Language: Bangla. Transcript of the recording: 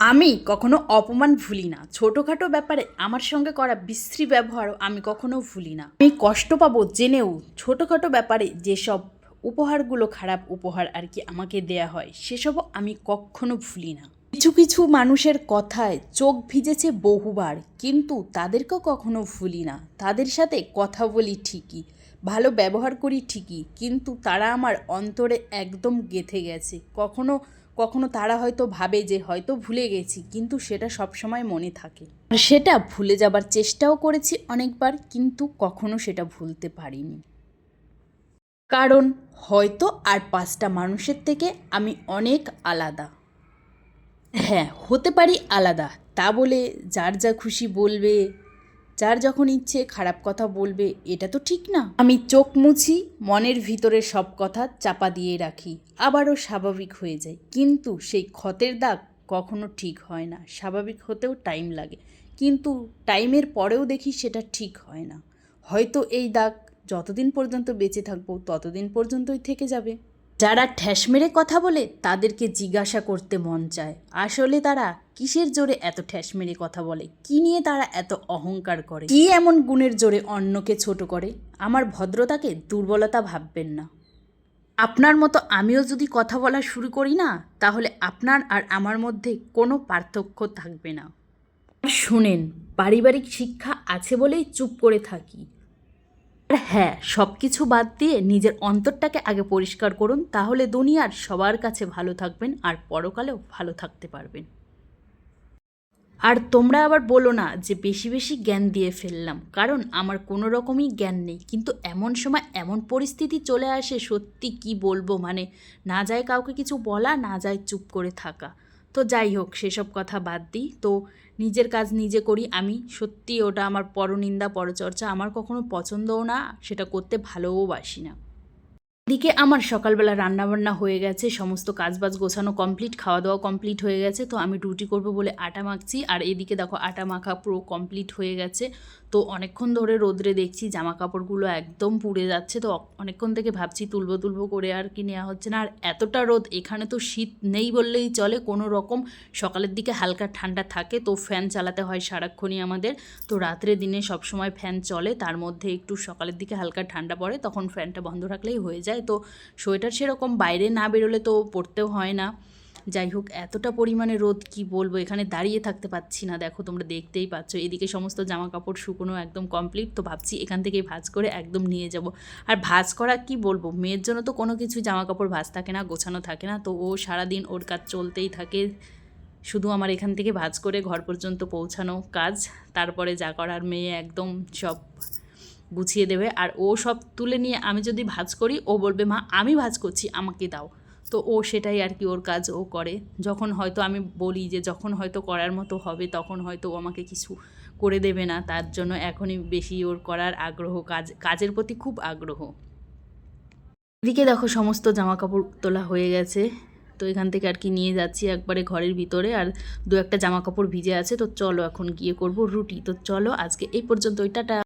আমি কখনো অপমান ভুলি না। ছোটোখাটো ব্যাপারে আমার সঙ্গে করা বিশ্রী ব্যবহারও আমি কখনো ভুলি না। আমি কষ্ট পাবো জেনেও ছোটোখাটো ব্যাপারে যেসব উপহারগুলো খারাপ উপহার আর কি আমাকে দেয়া হয়, সেসবও আমি কখনো ভুলি না। কিছু কিছু মানুষের কথায় চোখ ভিজেছে বহুবার, কিন্তু তাদেরকেও কখনো ভুলি না। তাদের সাথে কথা বলি ঠিকই, ভালো ব্যবহার করি ঠিকই, কিন্তু তারা আমার অন্তরে একদম গেথে গেছে। কখনো কখনো তারা হয়তো ভাবে যে হয়তো ভুলে গেছি, কিন্তু সেটা সবসময় মনে থাকে। আর সেটা ভুলে যাবার চেষ্টাও করেছি অনেকবার, কিন্তু কখনো সেটা ভুলতে পারিনি। কারণ হয়তো আর পাঁচটা মানুষের থেকে আমি অনেক আলাদা। হ্যাঁ হতে পারি আলাদা, তা বলে যার যা খুশি বলবে যার যখন ইচ্ছে খারাপ কথা বলবে, এটা তো ঠিক না। আমি চোখ মুছি, মনের ভিতরে সব কথা চাপা দিয়ে রাখি, আবারও স্বাভাবিক হয়ে যায় কিন্তু সেই ক্ষতের দাগ কখনো ঠিক হয় না। স্বাভাবিক হতেও টাইম লাগে, কিন্তু টাইমের পরেও দেখি সেটা ঠিক হয় না। হয়তো এই দাগ যতদিন পর্যন্ত বেঁচে থাকব, ততদিন পর্যন্তই থেকে যাবে। যারা ঠ্যাস মেরে কথা বলে, তাদেরকে জিজ্ঞাসা করতে মন চায়। আসলে তারা কিসের জোরে এত ঠ্যাস মেরে কথা বলে? কি নিয়ে তারা এত অহংকার করে? কি এমন গুণের জোরে অন্যকে ছোট করে? আমার ভদ্রতাকে দুর্বলতা ভাববেন না। আপনার মতো আমিও যদি কথা বলা শুরু করি না, তাহলে আপনার আর আমার মধ্যে কোনো পার্থক্য থাকবে না। শুনেন, পারিবারিক শিক্ষা আছে বলেই চুপ করে থাকি। আর হ্যাঁ সব কিছু বাদ দিয়ে নিজের অন্তরটাকে আগে পরিষ্কার করুন, তাহলে দুনিয়ার সবার কাছে ভালো থাকবেন আর পরকালেও ভালো থাকতে পারবেন। আর তোমরা আবার বলো না যে বেশি বেশি জ্ঞান দিয়ে ফেললাম, কারণ আমার কোনো রকমই জ্ঞান নেই। কিন্তু এমন সময় এমন পরিস্থিতি চলে আসে সত্যি কি বলব মানে না যায় কাউকে কিছু বলা, না যায় চুপ করে থাকা। তো যাই হোক, সেসব কথা বাদ দিই। তো নিজের কাজ নিজে করি। আমি সত্যি ওটা আমার পরনিন্দা, পরচর্চা। আমার কখনো পছন্দও না, সেটা করতে ভালোও বাসি না। এদিকে আমার সকালবেলা রান্নাবান্না হয়ে গেছে, সমস্ত কাজবাজ গোছানো কমপ্লিট খাওয়া দাওয়া কমপ্লিট হয়ে গেছে। তো আমি রুটি করব বলে আটা মাখছি। আর এদিকে দেখো, আটা মাখা পুরো কমপ্লিট হয়ে গেছে। তো অনেকক্ষণ ধরে রোদ্রে দেখছি জামা কাপড়গুলো একদম পুড়ে যাচ্ছে। তো অনেকক্ষণ থেকে ভাবছি তুলবো তুলবো করে আর কি নেওয়া হচ্ছে না। আর এতটা রোদ, এখানে তো শীত নেই বললেই চলে। কোনো রকম সকালের দিকে হালকা ঠান্ডা থাকে তো ফ্যান চালাতে হয় সারাক্ষণই আমাদের। তো রাত্রে দিনে সবসময় ফ্যান চলে, তার মধ্যে একটু সকালের দিকে হালকা ঠান্ডা পড়ে, তখন ফ্যানটা বন্ধ রাখলেই হয়ে যায়। তো সোয়েটার সেরকম বাইরে না বেরোলে তো পড়তেও হয় না। যাই হোক, এতটা পরিমাণে রোদ কি বলব? এখানে দাঁড়িয়ে থাকতে পাচ্ছি না। দেখো, তোমরা দেখতেই পাচ্ছ। এদিকে সমস্ত জামা কাপড় শুকনো একদম কমপ্লিট তো ভাবছি এখান থেকেই ভাজ করে একদম নিয়ে যাব। আর ভাজ করা কি বলব? মেয়ের জন্য তো কোনো কিছু জামা কাপড় ভাজ থাকে না, গোছানো থাকে না, তো ও সারাদিন ওর কাজ চলতেই থাকে। শুধু আমার এখান থেকে ভাজ করে ঘর পর্যন্ত পৌঁছানো কাজ। তারপরে যা করার মেয়ে একদম সব গুছিয়ে দেবে। আর ও সব তুলে নিয়ে আমি যদি ভাজ করি, ও বলবে, মা, আমি ভাজ করছি, আমাকে দাও। তো ও সেটাই আর কি ওর কাজ ও করে। যখন হয়তো আমি বলি যে যখন হয়তো করার মতো হবে, তখন হয়তো ও আমাকে কিছু করে দেবে না। তার জন্য এখনই বেশি ওর করার আগ্রহ, কাজ কাজের প্রতি খুব আগ্রহ। এদিকে দেখো সমস্ত জামা কাপড় তোলা হয়ে গেছে। তো এখান থেকে আর কি নিয়ে যাচ্ছি একবারে ঘরের ভিতরে। আর দু একটা জামা কাপড় ভিজে আছে, তো চলো এখন গিয়ে করব রুটি। তো চলো আজকে এই পর্যন্ত টাটা।